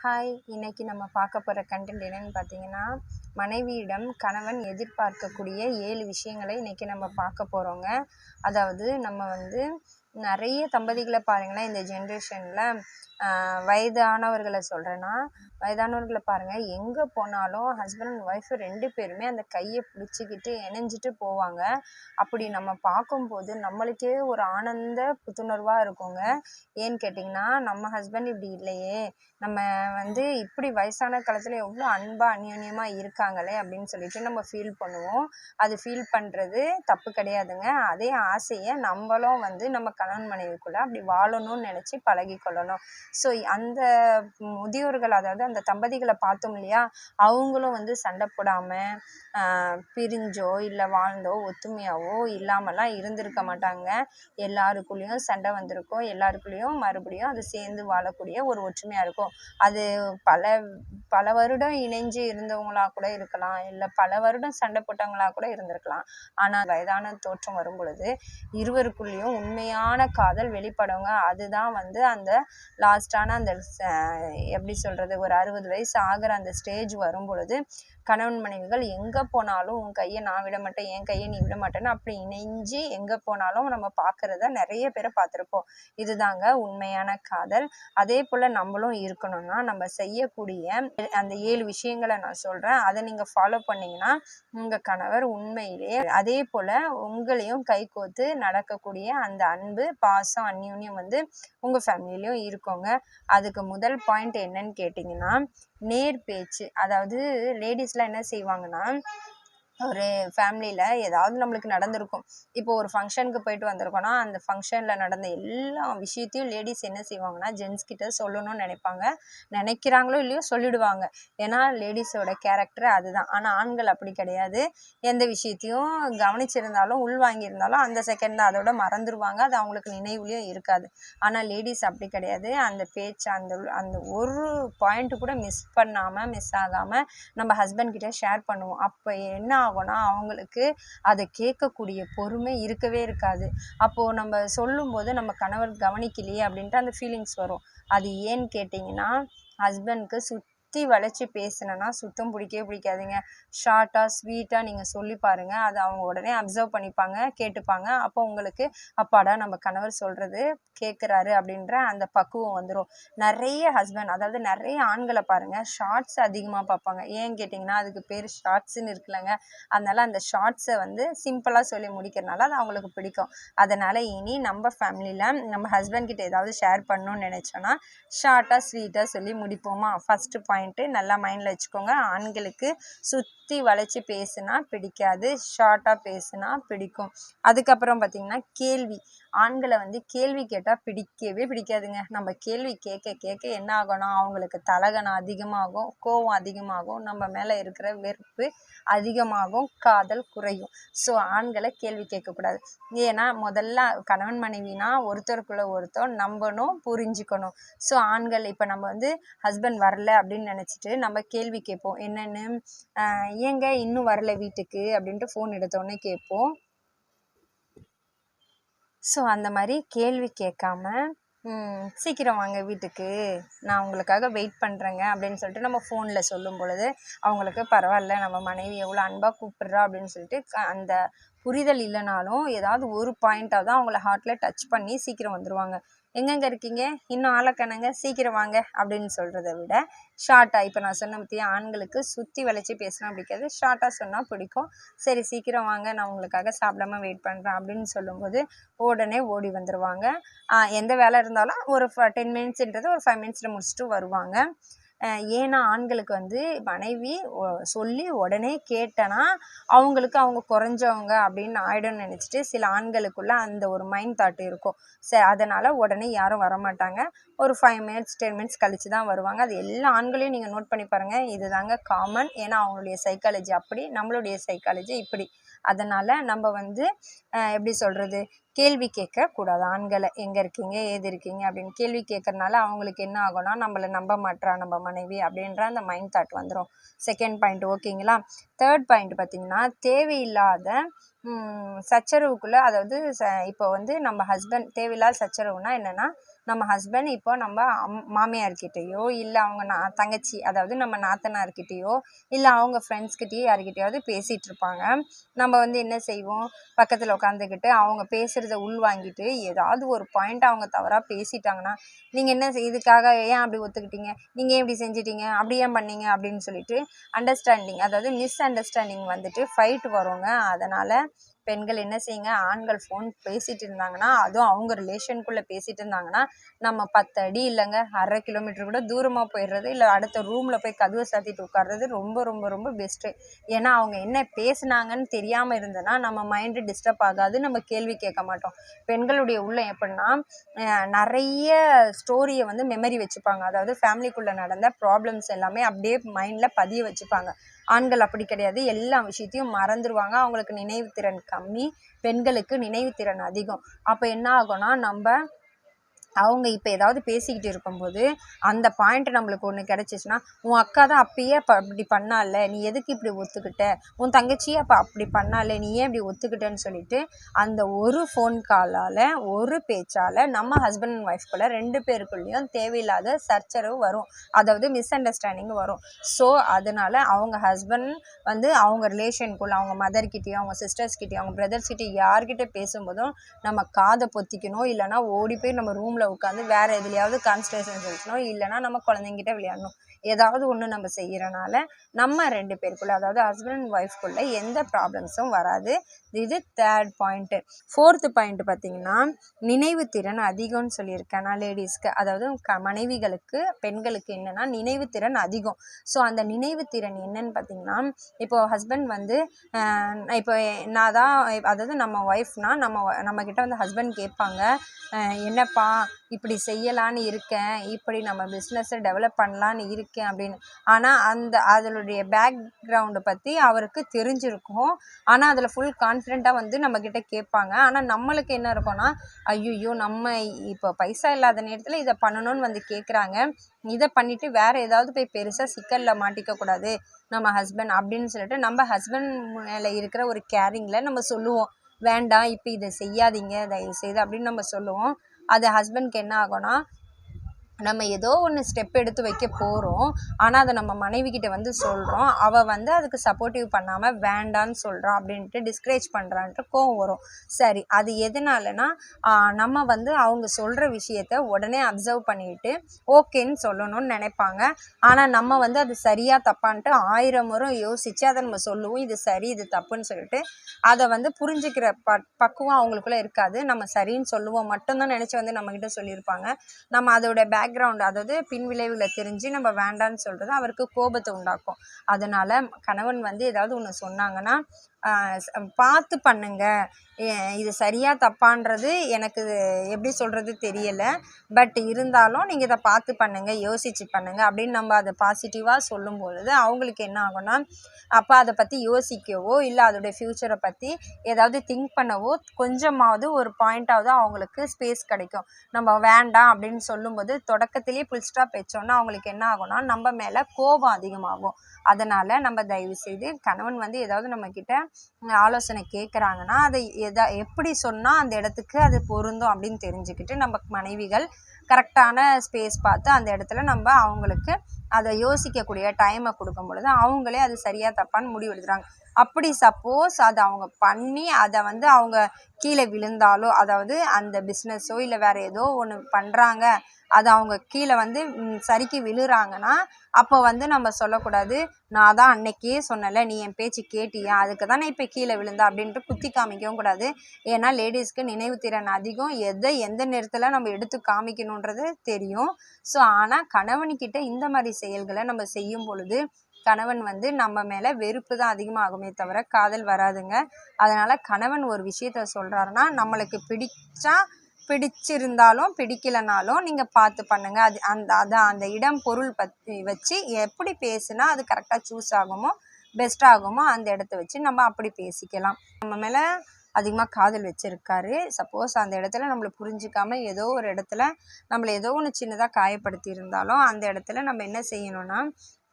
Hi இன்னைக்கு நம்ம பார்க்க போகிற கண்டென்ட் என்னன்னு பார்த்தீங்கன்னா மனைவியிடம் கணவன் எதிர்பார்க்கக்கூடிய ஏழு விஷயங்களை இன்னைக்கு நம்ம பார்க்க போகிறோங்க அதாவது நம்ம வந்து நிறைய தம்பதிகளை பாருங்களேன் இந்த ஜென்ரேஷனில் வயதானவர்களை சொல்கிறேன்னா வயதானவர்களை பாருங்கள் எங்கே போனாலும் ஹஸ்பண்ட் அண்ட் ஒய்ஃப் ரெண்டு பேருமே அந்த கையை பிடிச்சிக்கிட்டு இணைஞ்சிட்டு போவாங்க. அப்படி நம்ம பார்க்கும்போது நம்மளுக்கே ஒரு ஆனந்த புத்துணர்வாக இருக்குங்க. ஏன்னு கேட்டிங்கன்னா நம்ம ஹஸ்பண்ட் இப்படி இல்லையே. நம்ம வந்து இப்படி வயசான காலத்தில் எவ்வளோ அன்பாக அந்யோன்யமாக இருக்காங்களே அப்படின்னு சொல்லிட்டு நம்ம ஃபீல் பண்ணுவோம். அது ஃபீல் பண்ணுறது தப்பு கிடையாதுங்க. அதே ஆசையை நம்மளும் வந்து நம்ம கணவன் மனைவிக்குள்ளே அப்படி வாழணும்னு நினச்சி பழகி கொள்ளணும் ஸோ அந்த முதியோர்கள் அதாவது அந்த தம்பதிகளை பார்த்தோம் இல்லையா அவங்களும் வந்து சண்டை போடாமல் பிரிஞ்சோ இல்லை வாழ்ந்தோ ஒத்துமையாவோ இல்லாமலாம் இருந்திருக்க மாட்டாங்க. எல்லாருக்குள்ளேயும் சண்டை வந்திருக்கும். எல்லாருக்குள்ளேயும் மறுபடியும் அது சேர்ந்து வாழக்கூடிய ஒரு ஒற்றுமையாக இருக்கும். அது பல பல வருடம் இணைஞ்சு இருந்தவங்களாக கூட இருக்கலாம். இல்லை பல வருடம் சண்டை போட்டவங்களா கூட இருந்திருக்கலாம். ஆனால் வயதான தோற்றம் வரும் பொழுது இருவருக்குள்ளேயும் உண்மையான காதல் வெளிப்படுங்க அதுதான் வந்து அந்த லாஸ்டான அந்த எப்படி சொல்கிறது ஒரு அறுபது வயசு ஆகிற அந்த ஸ்டேஜ் வரும் பொழுது கணவன் மனைவிகள் எங்கே போனாலும் உன் கையை நான் விட மாட்டேன் என் கையை நீ விட மாட்டேன்னு அப்படி இணைஞ்சு எங்கே போனாலும் நம்ம பார்க்குறத நிறைய பேரை பார்த்துருப்போம். இதுதாங்க உண்மையான காதல். அதே போல் நம்மளும் இருக்கணும்னா நம்ம செய்யக்கூடிய அந்த ஏழு விஷயங்களை நான் சொல்கிறேன் அதை நீங்கள் ஃபாலோ பண்ணிங்கன்னா உங்கள் கணவர் உண்மையிலே அதே போல் உங்களையும் கை கோத்து நடக்கக்கூடிய அந்த அன்பு பாசம் அந்யூன்யம் வந்து உங்கள் ஃபேமிலிலையும் இருக்கோங்க. அதுக்கு முதல் பாயிண்ட் என்னன்னு கேட்டிங்கன்னா நேர் பேச்சு. அதாவது லேடிஸ்லாம் என்ன செய்வாங்கன்னா ஒரு ஃபேமிலியில் ஏதாவது நம்மளுக்கு நடந்திருக்கும். இப்போ ஒரு ஃபங்க்ஷனுக்கு போயிட்டு வந்திருக்கோன்னா அந்த ஃபங்க்ஷனில் நடந்த எல்லா விஷயத்தையும் லேடிஸ் என்ன செய்வாங்கன்னா ஜென்ஸ் கிட்ட சொல்லணும்னு நினைப்பாங்க. நினைக்கிறாங்களோ இல்லையோ சொல்லிடுவாங்க. ஏன்னா லேடிஸோட கேரக்டர் அதுதான். ஆனால் ஆண்கள் அப்படி கிடையாது. எந்த விஷயத்தையும் கவனிச்சிருந்தாலும் உள்வாங்கியிருந்தாலும் அந்த செகண்ட் தான். அதோட மறந்துடுவாங்க அது அவங்களுக்கு நினைவுலையும் இருக்காது. ஆனால் லேடிஸ் அப்படி கிடையாது. அந்த பேச்சு அந்த அந்த ஒரு பாயிண்ட் கூட மிஸ் பண்ணாமல் மிஸ் ஆகாமல் நம்ம ஹஸ்பண்ட் கிட்ட ஷேர் பண்ணுவோம். அப்போ என்ன ஆகும்னா அவங்களுக்கு அதை கேட்கக்கூடிய பொறுமை இருக்கவே இருக்காது. அப்போது நம்ம சொல்லும்போது நம்ம கணவர் கவனிக்கலையே அப்படின்ட்டு அந்த ஃபீலிங்ஸ் வரும். அது ஏன்னு கேட்டிங்கன்னா ஹஸ்பண்ட்க்கு சுத் சுற்றி வளைச்சி பேசினேன்னா சுத்தம் பிடிக்கவே பிடிக்காதுங்க. ஷார்ட்டாக ஸ்வீட்டாக நீங்கள் சொல்லி பாருங்கள் அதை அவங்க உடனே அப்சர்வ் பண்ணிப்பாங்க கேட்டுப்பாங்க. அப்போ உங்களுக்கு அப்பாடா நம்ம கணவர் சொல்கிறது கேட்குறாரு அப்படின்ற அந்த பக்குவம் வந்துடும் நிறைய ஹஸ்பண்ட் அதாவது நிறைய ஆண்களை பாருங்கள் ஷார்ட்ஸ் அதிகமாக பார்ப்பாங்க. ஏன் கேட்டிங்கன்னா அதுக்கு பேர் ஷார்ட்ஸுன்னு இருக்குல்லங்க. அதனால் அந்த ஷார்ட்ஸை வந்து சிம்பிளாக சொல்லி முடிக்கிறனால அது அவங்களுக்கு பிடிக்கும். அதனால் இனி நம்ம ஃபேமிலியில் நம்ம ஹஸ்பண்ட் கிட்ட ஏதாவது ஷேர் பண்ணணும்னு நினச்சோன்னா ஷார்ட்டாக ஸ்வீட்டாக சொல்லி முடிப்போமா? ஃபஸ்ட்டு பாயிண்ட் பாயிண்ட்டு நல்லா மைண்டில் வச்சுக்கோங்க. ஆண்களுக்கு சுற்றி வளைச்சி பேசுனா பிடிக்காது. ஷார்ட்டாக பேசுனா பிடிக்கும். அதுக்கப்புறம் பார்த்திங்கன்னா கேள்வி. ஆண்களை வந்து கேள்வி கேட்டால் பிடிக்கவே பிடிக்காதுங்க. நம்ம கேள்வி கேட்க கேட்க என்ன ஆகணும்? அவங்களுக்கு தலகணம் அதிகமாகும் கோவம் அதிகமாகும் நம்ம மேலே இருக்கிற வெறுப்பு அதிகமாகும் காதல் குறையும். ஸோ ஆண்களை கேள்வி கேட்கக்கூடாது ஏன்னா முதல்ல கணவன் மனைவினா ஒருத்தருக்குள்ள ஒருத்தர் நம்பணும் புரிஞ்சுக்கணும். ஸோ ஆண்கள் இப்போ நம்ம வந்து ஹஸ்பண்ட் வரல அப்படின்னு நினச்சிட்டு நம்ம கேள்வி கேட்போம். என்னென்னு? ஏங்க இன்னும் வரல வீட்டுக்கு? அப்படின்ட்டு ஃபோன் எடுத்தோடனே கேட்போம். ஸோ அந்த மாதிரி கேள்வி கேட்காம சீக்கிரம் வாங்க வீட்டுக்கு. நான் உங்களுக்காக வெயிட் பண்ணுறேங்க அப்படின்னு சொல்லிட்டு நம்ம ஃபோனில் சொல்லும் பொழுது அவங்களுக்கு பரவாயில்ல நம்ம மனைவி எவ்வளோ அன்பாக கூப்பிட்றா அப்படின்னு சொல்லிட்டு அந்த புரிதல் இல்லைனாலும் ஏதாவது ஒரு பாயிண்ட்டாக தான் அவங்கள ஹார்ட்டில் டச் பண்ணி சீக்கிரம் வந்துடுவாங்க எங்கெங்கே இருக்கீங்க? இன்னும் ஆளக்கணங்க சீக்கிரம் வாங்க அப்படின்னு சொல்கிறத விட ஷார்ட்டாக இப்போ நான் சொன்ன பற்றியா ஆண்களுக்கு சுற்றி வளைச்சி பேசினா பிடிக்காது. ஷார்ட்டாக சொன்னால் பிடிக்கும். சரி சீக்கிரம் வாங்க நான் உங்களுக்காக சாப்பிடாம வெயிட் பண்ணுறேன் அப்படின்னு சொல்லும்போது உடனே ஓடி வந்துடுவாங்க எந்த வேலை இருந்தாலும் ஒரு டென் மினிட்ஸ்ன்றது ஒரு ஃபைவ் மினிட்ஸில் முடிச்சுட்டு வருவாங்க. ஏன்னா ஆண்களுக்கு வந்து மனைவி சொல்லி உடனே கேட்டனா அவங்களுக்கு அவங்க குறைஞ்சவங்க அப்படின்னு ஆயிடும்னு நினச்சிட்டு சில ஆண்களுக்குள்ள அந்த ஒரு மைண்ட் தாட் இருக்கும். ச அதனால் உடனே யாரும் வரமாட்டாங்க. ஒரு ஃபைவ் மினிட்ஸ் டென் மினிட்ஸ் கழித்து தான் வருவாங்க. அது எல்லா ஆண்களையும் நீங்கள் நோட் பண்ணி பாருங்கள் இது தாங்க காமன் ஏன்னா அவங்களுடைய சைக்காலஜி அப்படி நம்மளுடைய சைக்காலஜி இப்படி. அதனால் நம்ம வந்து எப்படி சொல்கிறது கேள்வி கேட்கக்கூடாது ஆண்களை எங்கே இருக்கீங்க ஏது இருக்கீங்க அப்படின்னு கேள்வி கேட்கறனால அவங்களுக்கு என்ன ஆகும்னா நம்மளை நம்ப மாட்டா நம்ம மனைவி அப்படின்ற அந்த மைண்ட் தாட் வந்துடும் செகண்ட் பாயிண்ட் ஓகேங்களா தேர்ட் பாயிண்ட் பார்த்திங்கன்னா தேவையில்லாத சச்சரவுக்குள்ளே அதாவது ச இப்போ வந்து நம்ம ஹஸ்பண்ட் தேவையில்லாத சச்சரவுனா என்னென்னா நம்ம ஹஸ்பண்ட் இப்போ நம்ம அம் மாமியார்கிட்டயோ இல்லை அவங்க நா தங்கச்சி அதாவது நம்ம நாத்தனார்கிட்டயோ இல்லை அவங்க ஃப்ரெண்ட்ஸ்கிட்டயோ யார்கிட்டயாவது பேசிகிட்டு இருப்பாங்க. நம்ம வந்து என்ன செய்வோம்? பக்கத்தில் உட்காந்துக்கிட்டு அவங்க பேசுகிறத உள்வாங்கிட்டு ஏதாவது ஒரு பாயிண்ட் அவங்க தவறாக பேசிட்டாங்கன்னா நீங்கள் என்ன இதுக்காக ஏன் அப்படி ஒத்துக்கிட்டீங்க? நீங்கள் ஏன் இப்படி செஞ்சிட்டீங்க? அப்படி ஏன் பண்ணீங்க? அப்படின்னு சொல்லிட்டு அண்டர்ஸ்டாண்டிங் அதாவது மிஸ் அண்டர்ஸ்டாண்டிங் வந்துட்டு ஃபைட் வருங்க. அதனால் பெண்கள் என்ன செய்யுங்க? ஆண்கள் ஃபோன் பேசிட்டு இருந்தாங்கன்னா அதுவும் அவங்க ரிலேஷனுக்குள்ளே பேசிட்டு இருந்தாங்கன்னா நம்ம பத்து அடி இல்லைங்க அரை கிலோமீட்டர் கூட தூரமாக போயிடுறது இல்லை அடுத்த ரூமில் போய் கதவை சாத்திட்டு உட்கார்றது ரொம்ப ரொம்ப ரொம்ப பெஸ்ட்டு ஏன்னா அவங்க என்ன பேசுனாங்கன்னு தெரியாமல் இருந்ததுன்னா நம்ம மைண்டு டிஸ்டர்ப் ஆகாது நம்ம கேள்வி கேட்க மாட்டோம். பெண்களுடைய உள்ளம் எப்படின்னா நிறைய ஸ்டோரியை வந்து மெமரி வச்சுப்பாங்க. அதாவது ஃபேமிலிக்குள்ளே நடந்த ப்ராப்ளம்ஸ் எல்லாமே அப்படியே மைண்டில் பதிய வச்சுப்பாங்க. ஆண்கள் அப்படி கிடையாது. எல்லா விஷயத்தையும் மறந்துடுவாங்க அவங்களுக்கு நினைவுத்திறன் கம்மி. பெண்களுக்கு நினைவுத்திறன் அதிகம். அப்போ என்ன ஆகும்னா நம்ம அவங்க இப்போ ஏதாவது பேசிக்கிட்டு இருக்கும்போது அந்த பாயிண்ட் நம்மளுக்கு ஒன்று கிடச்சிச்சுன்னா உன் அக்கா தான் அப்பயே அப்போ அப்படி பண்ணால நீ எதுக்கு இப்படி ஒத்துக்கிட்ட? உன் தங்கச்சி அப்போ அப்படி பண்ணால நீ ஏன் இப்படி ஒத்துக்கிட்டேன்னு சொல்லிட்டு அந்த ஒரு ஃபோன் காலால் ஒரு பேச்சால் நம்ம ஹஸ்பண்ட் அண்ட் ஒய்ஃப்குள்ளே ரெண்டு பேருக்குள்ளேயும் தேவையில்லாத சர்ச்சரவு வரும். அதாவது மிஸ் அண்டர்ஸ்டாண்டிங் வரும். ஸோ அதனால் அவங்க ஹஸ்பண்ட் வந்து அவங்க ரிலேஷனுக்குள்ள அவங்க மதர்கிட்டயோ அவங்க சிஸ்டர்ஸ்கிட்டயோ அவங்க பிரதர்ஸ்கிட்டயோ யார்கிட்ட பேசும்போதும் நம்ம காதை பொத்திக்கணும் இல்லைனா ஓடி போய் நம்ம ரூமில் உட்காந்து வேறு எதுலையாவது கான்சன்ட்ரேஷன் செலுத்தணும் இல்லைனா நம்ம குழந்தைங்கிட்ட விளையாடணும். ஏதாவது ஒன்று நம்ம செய்கிறனால நம்ம ரெண்டு பேருக்குள்ளே அதாவது ஹஸ்பண்ட் அண்ட் ஒய்ஃப்குள்ளே எந்த ப்ராப்ளம்ஸும் வராது. இது தேர்ட் பாயிண்ட்டு ஃபோர்த்து பாயிண்ட் பார்த்தீங்கன்னா நினைவுத்திறன் அதிகம்னு சொல்லியிருக்கேன் நான் லேடிஸ்க்கு அதாவது க மனைவிகளுக்கு பெண்களுக்கு என்னென்னா நினைவுத்திறன் அதிகம். ஸோ அந்த நினைவுத்திறன் என்னன்னு பார்த்தீங்கன்னா இப்போ ஹஸ்பண்ட் வந்து இப்போ நான் தான் அதாவது நம்ம ஒய்ஃப்னால் நம்ம நம்மக்கிட்ட வந்து ஹஸ்பண்ட் கேட்பாங்க என்னப்பா இப்படி செய்யலான்னு இருக்கேன் இப்படி நம்ம பிஸ்னஸை டெவலப் பண்ணலான்னு இருக்கேன் அப்படின்னு. ஆனால் அந்த அதனுடைய பேக்ரவுண்டை பற்றி அவருக்கு தெரிஞ்சிருக்கும். ஆனால் அதில் ஃபுல் கான்ஃபிடெண்ட்டாக வந்து நம்மக்கிட்ட கேட்பாங்க. ஆனால் நம்மளுக்கு என்ன இருக்கும்னா ஐயோ நம்ம இப்போ பைசா இல்லாத நேரத்தில் இதை பண்ணணும்னு வந்து கேட்குறாங்க இதை பண்ணிவிட்டு வேறு ஏதாவது போய் பெருசாக சிக்கலில் மாட்டிக்க கூடாது. நம்ம ஹஸ்பண்ட் அப்படின்னு சொல்லிட்டு நம்ம ஹஸ்பண்ட் மேலே இருக்கிற ஒரு கேரிங்கில் நம்ம சொல்லுவோம். வேண்டாம் இப்போ இதை செய்யாதீங்க தயவு செய்து அப்படின்னு நம்ம சொல்லுவோம். அது ஹஸ்பண்ட்க்கு என்ன ஆகும்னா நம்ம ஏதோ ஒன்று ஸ்டெப் எடுத்து வைக்க போகிறோம் ஆனால் அதை நம்ம மனைவிக்கிட்ட வந்து சொல்கிறோம் அவள் வந்து அதுக்கு சப்போர்ட்டிவ் பண்ணாமல் வேண்டான்னு சொல்கிறான் அப்படின்ட்டு டிஸ்கரேஜ் பண்ணுறான்ட்டு கோவம் வரும். சரி அது எதனாலனா நம்ம வந்து அவங்க சொல்கிற விஷயத்த உடனே அப்சர்வ் பண்ணிட்டு ஓகேன்னு சொல்லணும்னு நினைப்பாங்க. ஆனால் நம்ம வந்து அது சரியாக தப்பான்ட்டு ஆயிரம் முறை யோசித்து அதை நம்ம சொல்லுவோம். இது சரி இது தப்புன்னு சொல்லிட்டு அதை வந்து புரிஞ்சுக்கிற ப பக்குவம் அவங்களுக்குள்ளே இருக்காது. நம்ம சரின்னு சொல்லுவோம். மட்டும்தான் நினச்சி வந்து நம்மக்கிட்ட சொல்லியிருப்பாங்க. நம்ம அதோட பேக் பேக்ரவுண்ட் அதாவது பின்விளைவுகளை தெரிஞ்சு நம்ம வேண்டான்னு சொல்கிறது அவருக்கு கோபத்தை உண்டாக்கும். அதனால் கணவன் வந்து ஏதாவது ஒன்று சொன்னாங்கன்னா பார்த்து பண்ணுங்க. ஏ- இது சரியா தப்பான்றது எனக்கு எப்படி சொல்கிறது தெரியலை. பட் இருந்தாலும் நீங்கள் இதை பார்த்து பண்ணுங்க யோசித்து பண்ணுங்க அப்படின்னு நம்ம அதை பாசிட்டிவாக சொல்லும் பொழுது அவங்களுக்கு என்ன ஆகும்னா அப்போ அதை பற்றி யோசிக்கவோ இல்லை அதோடைய ஃப்யூச்சரை பற்றி ஏதாவது திங்க் பண்ணவோ கொஞ்சமாவது ஒரு பாயிண்ட்டாவது அவங்களுக்கு ஸ்பேஸ் கிடைக்கும். நம்ம வேண்டாம் அப்படின்னு சொல்லும்போது தொடக்கத்திலே புல் ஸ்டாப் வச்சோன்னா அவங்களுக்கு என்ன ஆகும்னா நம்ம மேலே கோபம் அதிகமாகும். அதனால் நம்ம தயவு செய்து கணவன் வந்து ஏதாவது நம்மக்கிட்ட ஆலோசனை கேட்குறாங்கன்னா அதை எதா எப்படி சொன்னால் அந்த இடத்துக்கு அது பொருந்தும் அப்படின்னு தெரிஞ்சுக்கிட்டு நம்ம மனைவிகள் கரெக்டான ஸ்பேஸ் பார்த்து அந்த இடத்துல நம்ம அவங்களுக்கு அதை யோசிக்கக்கூடிய டைமை கொடுக்கும் பொழுது அவங்களே அது சரியாக தப்பான்னு முடிவு எடுக்கிறாங்க அப்படி சப்போஸ் அதை அவங்க பண்ணி அதை வந்து அவங்க கீழே விழுந்தாலோ அதாவது அந்த பிஸ்னஸோ இல்லை வேறு ஏதோ ஒன்று பண்ணுறாங்க அது அவங்க கீழே வந்து சரிக்கு விழுறாங்கன்னா அப்போ வந்து நம்ம சொல்லக்கூடாது நான் தான் அன்னைக்கே சொன்னல நீ என் பேச்சு கேட்டியா? அதுக்கு தானே இப்போ கீழே விழுந்தா? அப்படின்ட்டு குத்தி காமிக்கவும் கூடாது. ஏன்னா லேடிஸ்க்கு நினைவுத்திறன் அதிகம். எதை எந்த நேரத்தில் நம்ம எடுத்து காமிக்கணுன்றது தெரியும். ஸோ ஆனால் கணவன்கிட்ட இந்த மாதிரி செயல்களை நம்ம செய்யும் பொழுது கணவன் வந்து நம்ம மேலே வெறுப்பு தான் அதிகமாகுமே தவிர காதல் வராதுங்க. அதனால் கணவன் ஒரு விஷயத்த சொல்கிறாருன்னா நம்மளுக்கு பிடிச்சா பிடிச்சிருந்தாலும் பிடிக்கலனாலும் நீங்கள் பார்த்து பண்ணுங்கள் அது அந்த அதான் அந்த இடம் பொருள் பற்றி வச்சு எப்படி பேசுனா அது கரெக்டாக சூஸ் ஆகுமோ பெஸ்ட் ஆகுமோ அந்த இடத்த வச்சு நம்ம அப்படி பேசிக்கலாம். நம்ம மேலே அதிகமாக காதல் வச்சுருக்காரு. சப்போஸ் அந்த இடத்துல நம்மளை புரிஞ்சிக்காமல் ஏதோ ஒரு இடத்துல நம்மளை ஏதோ ஒன்று சின்னதாக காயப்படுத்தி இருந்தாலும் அந்த இடத்துல நம்ம என்ன செய்யணும்னா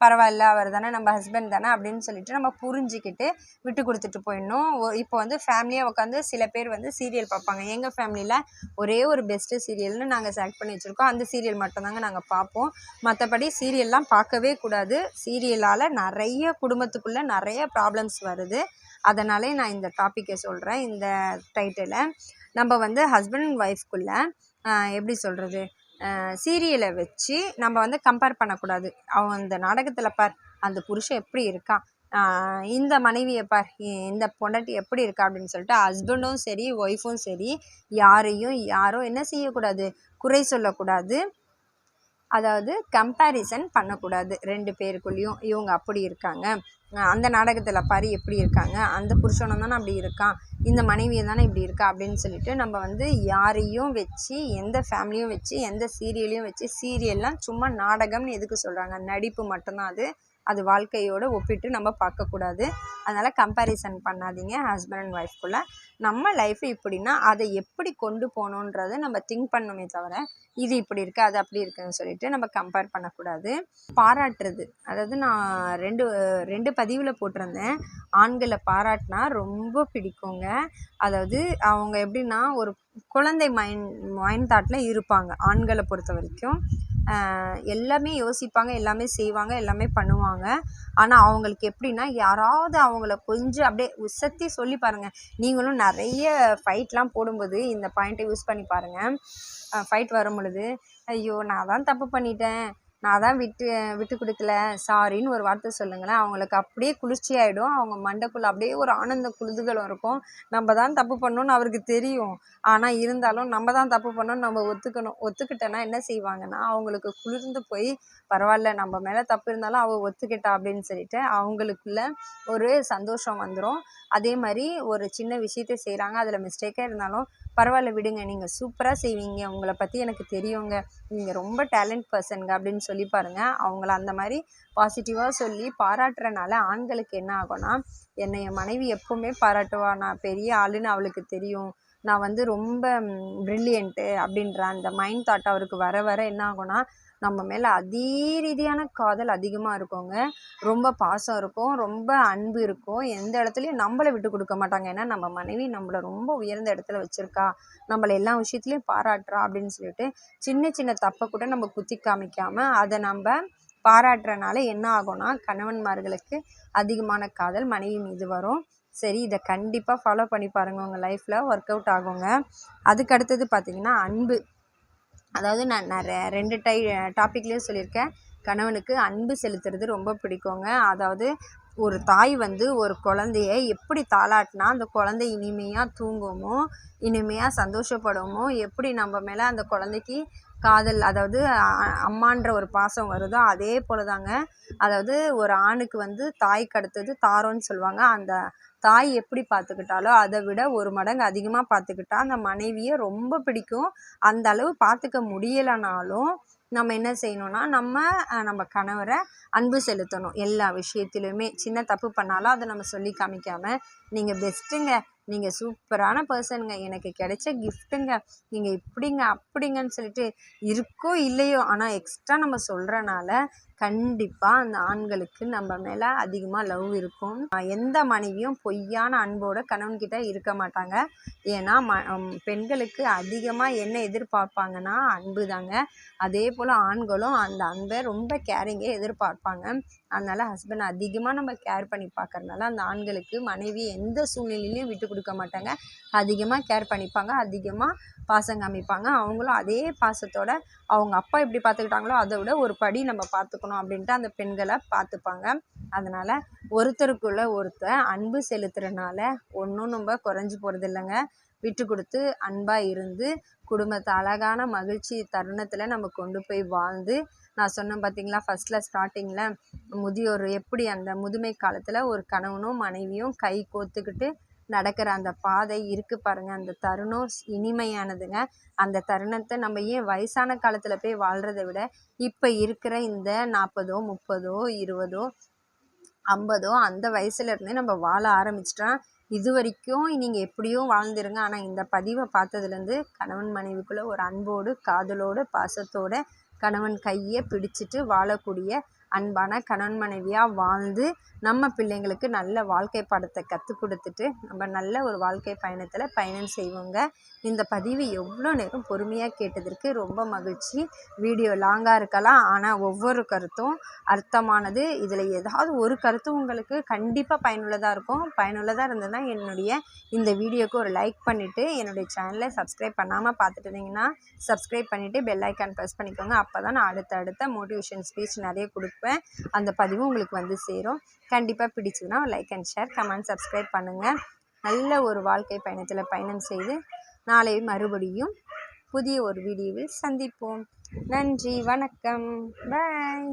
பரவாயில்ல அவர் தானே நம்ம ஹஸ்பண்ட் தானே அப்படின்னு சொல்லிட்டு நம்ம புரிஞ்சுக்கிட்டு விட்டு கொடுத்துட்டு போயிடணும். இப்போ வந்து ஃபேமிலியாக உட்காந்து சில பேர் வந்து சீரியல் பார்ப்பாங்க. எங்கள் ஃபேமிலியில் ஒரே ஒரு பெஸ்ட்டு சீரியல்னு நாங்கள் செலக்ட் பண்ணி வச்சுருக்கோம். அந்த சீரியல் மட்டும்தாங்க நாங்கள் பார்ப்போம். மற்றபடி சீரியல்லாம் பார்க்கவே கூடாது. சீரியலால் நிறைய குடும்பத்துக்குள்ளே நிறைய ப்ராப்ளம்ஸ் வருது. அதனாலே நான் இந்த டாப்பிக்கை சொல்கிறேன் இந்த டைட்டிலை நம்ம வந்து ஹஸ்பண்ட் அண்ட் ஒய்ஃப்குள்ளே எப்படி சொல்கிறது சீரியலை வச்சு நம்ம வந்து கம்பேர் பண்ணக்கூடாது. அவன் அந்த நாடகத்தில் பார் அந்த புருஷன் எப்படி இருக்கான் இந்த மனைவியை பார் இந்த பொண்டாட்டி எப்படி இருக்கா அப்படின்னு சொல்லிட்டு ஹஸ்பண்டும் சரி ஒய்ஃபும் சரி யாரையும் யாரும் என்ன செய்யக்கூடாது? குறை சொல்லக்கூடாது. அதாவது கம்பேரிசன் பண்ணக்கூடாது. ரெண்டு பேருக்குள்ளேயும் இவங்க அப்படி இருக்காங்க. அந்த நாடகத்தில் பாரு எப்படி இருக்காங்க. அந்த புருஷனும் தானே அப்படி இருக்கான். இந்த மனைவியை தானே இப்படி இருக்கா அப்படின்னு சொல்லிட்டு நம்ம வந்து யாரையும் வச்சு எந்த ஃபேமிலியும் வச்சு எந்த சீரியலையும் வச்சு சீரியல்லாம் சும்மா நாடகம்னு எதுக்கு சொல்கிறாங்க நடிப்பு மட்டும்தான் அது. அது வாழ்க்கையோட ஒப்பிட்டு நம்ம பார்க்கக்கூடாது. அதனால் கம்பேரிசன் பண்ணாதீங்க ஹஸ்பண்ட் அண்ட் ஒய்ஃப்குள்ளே நம்ம லைஃப் இப்படின்னா அதை எப்படி கொண்டு போகணுன்றதை நம்ம திங்க் பண்ணணுமே தவிர இது இப்படி இருக்குது அது அப்படி இருக்குதுன்னு சொல்லிட்டு நம்ம கம்பேர் பண்ணக்கூடாது. பாராட்டுறது. அதாவது நான் ரெண்டு ரெண்டு பதிவில் போட்டிருந்தேன். ஆண்களை பாராட்டினா ரொம்ப பிடிக்குங்க. அதாவது அவங்க எப்படின்னா ஒரு குழந்தை மைண்ட் மைண்ட் தாட்டில் இருப்பாங்க ஆண்களை பொறுத்த வரைக்கும். எல்லாமே யோசிப்பாங்க எல்லாமே செய்வாங்க எல்லாமே பண்ணுவாங்க. ஆனால் அவங்களுக்கு எப்படின்னா யாராவது அவங்கள கொஞ்சம் அப்படியே உசத்தி சொல்லி பாருங்கள் நீங்களும் நிறைய ஃபைட்லாம் போடும்போது இந்த பாயிண்ட்டை யூஸ் பண்ணி பாருங்கள் ஃபைட் வரும் பொழுது ஐயோ நான் தான் தப்பு பண்ணிட்டேன். நான் தான் விட்டு விட்டு கொடுக்கல. சாரின்னு ஒரு வார்த்தை சொல்லுங்களேன். அவங்களுக்கு அப்படியே குளிர்ச்சியாகிடும் அவங்க மண்டைக்குள்ள அப்படியே ஒரு ஆனந்த குளிதுகளும் இருக்கும். நம்ம தான் தப்பு பண்ணோன்னு அவருக்கு தெரியும். ஆனால் இருந்தாலும் நம்ம தான் தப்பு பண்ணோன்னு நம்ம ஒத்துக்கணும். ஒத்துக்கிட்டோன்னா என்ன செய்வாங்கன்னா அவங்களுக்கு குளிர்ந்து போய் பரவாயில்ல நம்ம மேலே தப்பு இருந்தாலும் அவள் ஒத்துக்கிட்டா அப்படின்னு சொல்லிட்டு அவங்களுக்குள்ள ஒரு சந்தோஷம் வந்துடும் அதே மாதிரி ஒரு சின்ன விஷயத்த செய்கிறாங்க அதில் மிஸ்டேக்காக இருந்தாலும் பரவாயில்ல விடுங்க. நீங்கள் சூப்பராக செய்வீங்க. உங்களை பற்றி எனக்கு தெரியுங்க. நீங்கள் ரொம்ப டேலண்ட் பர்சனுங்க அப்படின்னு சொல்லி சொல்லி பாருங்கள் அவங்கள அந்த மாதிரி பாசிட்டிவாக சொல்லி பாராட்டுறனால ஆண்களுக்கு என்ன ஆகும்னா என்னை என் மனைவி எப்போவுமே பாராட்டுவா. நான் பெரிய ஆளுன்னு அவளுக்கு தெரியும். நான் வந்து ரொம்ப ப்ரில்லியண்ட்டு அப்படின்ற அந்த மைண்ட் தாட் அவருக்கு வர வர என்ன ஆகும்னா நம்ம மேலே அதே ரீதியான காதல் அதிகமாக இருக்குங்க. ரொம்ப பாசம் இருக்கும் ரொம்ப அன்பு இருக்கும். எந்த இடத்துலையும் நம்மளை விட்டு கொடுக்க மாட்டாங்க. ஏன்னா நம்ம மனைவி நம்மளை ரொம்ப உயர்ந்த இடத்துல வச்சுருக்கா. நம்மளை எல்லா விஷயத்துலையும் பாராட்டுறா அப்படின்னு சொல்லிட்டு சின்ன சின்ன தப்பை கூட நம்ம குத்தி காமிக்காமல் அதை நம்ம பாராட்டுறனால என்ன ஆகும்னா கணவன்மார்களுக்கு அதிகமான காதல் மனைவி மீது வரும். சரி இதை கண்டிப்பாக ஃபாலோ பண்ணி பாருங்கள் உங்கள் லைஃப்பில் ஒர்க் அவுட் ஆகுங்க. அதுக்கு அடுத்தது பார்த்திங்கன்னா அன்பு. அதாவது நான் நிறைய ரெண்டு டை டாப்பிக்லேயும் சொல்லியிருக்கேன். கணவனுக்கு அன்பு செலுத்துறது ரொம்ப பிடிக்குங்க. அதாவது ஒரு தாய் வந்து ஒரு குழந்தைய எப்படி தாளாட்டினா அந்த குழந்தை இனிமையாக தூங்குமோ இனிமையாக சந்தோஷப்படுமோ எப்படி நம்ம மேலே அந்த குழந்தைக்கு காதல் அதாவது அம்மான்ற ஒரு பாசம் வருதோ அதே போல தாங்க அதாவது ஒரு ஆணுக்கு வந்து தாய்க்கு அடுத்தது தாரோன்னு சொல்லுவாங்க. அந்த தாய் எப்படி பார்த்துக்கிட்டாலோ அதை விட ஒரு மடங்கு அதிகமாக பார்த்துக்கிட்டா அந்த மனைவியை ரொம்ப பிடிக்கும். அந்த அளவு பார்த்துக்க முடியலைனாலும் நம்ம என்ன செய்யணும்னா நம்ம நம்ம கணவரை அன்பு செலுத்தணும். எல்லா விஷயத்திலுமே. சின்ன தப்பு பண்ணாலும் அதை நம்ம சொல்லி காமிக்காமல் நீங்கள் பெஸ்ட்டுங்க நீங்கள் சூப்பரான பர்சனுங்க. எனக்கு கிடைச்ச கிஃப்ட்டுங்க நீங்கள் இப்படிங்க அப்படிங்கன்னு சொல்லிட்டு இருக்கோ இல்லையோ ஆனால் எக்ஸ்ட்ரா நம்ம சொல்கிறனால கண்டிப்பாக அந்த ஆண்களுக்கு நம்ம மேலே அதிகமாக லவ் இருக்கும். எந்த மனைவியும் பொய்யான அன்போட கணவன்கிட்ட இருக்க மாட்டாங்க. ஏன்னா ம பெண்களுக்கு அதிகமாக என்ன எதிர்பார்ப்பாங்கன்னா அன்பு தாங்க அதே போல் ஆண்களும் அந்த அன்பை ரொம்ப கேரிங்கே எதிர்பார்ப்பாங்க. அதனால் ஹஸ்பண்ட் அதிகமாக நம்ம கேர் பண்ணி பார்க்கறனால அந்த ஆண்களுக்கு மனைவி எந்த சூழ்நிலையிலையும் விட்டு கொடுக்க மாட்டாங்க. அதிகமாக கேர் பண்ணிப்பாங்க அதிகமாக பாசம் காமிப்பாங்க. அவங்களும் அதே பாசத்தோட அவங்க அப்பா எப்படி பார்த்துக்கிட்டாங்களோ அதை விட ஒரு படி நம்ம பார்த்துக்கணும் அப்படின்ட்டு அந்த பெண்களை பார்த்துப்பாங்க அதனால் ஒருத்தருக்குள்ளே ஒருத்தர் அன்பு செலுத்துறனால ஒன்றும் நம்ம குறைஞ்சி போகிறது இல்லைங்க விட்டு கொடுத்து அன்பாக இருந்து குடும்பத்தை அழகான மகிழ்ச்சி தருணத்தில் நம்ம கொண்டு போய் வாழ்ந்து நான் சொன்னேன் பார்த்தீங்களா ஃபஸ்ட்டில் ஸ்டார்டிங்கில் முதியோர் எப்படி அந்த முதுமை காலத்தில் ஒரு கணவனும் மனைவியும் கை கோத்துக்கிட்டு நடக்கிற அந்த பாதை இருக்குது பாருங்க. அந்த தருணம் இனிமையானதுங்க. அந்த தருணத்தை நம்ம ஏன் வயசான காலத்தில் போய் வாழ்கிறத விட இப்போ இருக்கிற இந்த நாற்பதோ முப்பதோ இருபதோ ஐம்பதோ அந்த வயசுலேருந்தே நம்ம வாழ ஆரம்பிச்சிட்டோம் இது வரைக்கும் நீங்கள் எப்படியோ வாழ்ந்துருங்க. ஆனால் இந்த பதிவை பார்த்ததுலேருந்து கணவன் மனைவிக்குள்ளே ஒரு அன்போடு காதலோடு பாசத்தோடு கணவன் கையை பிடிச்சிட்டு வாழக்கூடிய அன்பான கணவன் மனைவியாக வாழ்ந்து நம்ம பிள்ளைங்களுக்கு நல்ல வாழ்க்கை பாடத்தை கற்றுக் கொடுத்துட்டு நம்ம நல்ல ஒரு வாழ்க்கை பயணத்தில் பயணம் செய்வோங்க. இந்த பதிவு எவ்வளோ நேரம் பொறுமையாக கேட்டதற்கு ரொம்ப மகிழ்ச்சி. வீடியோ லாங்காக இருக்கலாம் ஆனால் ஒவ்வொரு கருத்தும் அர்த்தமானது. இதில் ஏதாவது ஒரு கருத்து உங்களுக்கு கண்டிப்பாக பயனுள்ளதாக இருக்கும். பயனுள்ளதாக இருந்ததுன்னா என்னுடைய இந்த வீடியோக்கு ஒரு லைக் பண்ணிவிட்டு என்னுடைய சேனலை சப்ஸ்கிரைப் பண்ணாமல் பார்த்துட்டு இருந்தீங்கன்னா சப்ஸ்கிரைப் பண்ணிவிட்டு பெல் ஐக்கான் ப்ரெஸ் பண்ணிக்கோங்க. அப்போ தான் நான் அடுத்த அடுத்த மோட்டிவேஷன் ஸ்பீச் நிறைய கொடுப்பேன் அந்த பதிவு உங்களுக்கு வந்து சேரும். கண்டிப்பாக பிடிச்சதுன்னா like and share comment subscribe பண்ணுங்கள் நல்ல ஒரு வாழ்க்கை பயணத்தில் பயணம் செய்து நாளை மறுபடியும் புதிய ஒரு வீடியோவில் சந்திப்போம். நன்றி வணக்கம். பாய்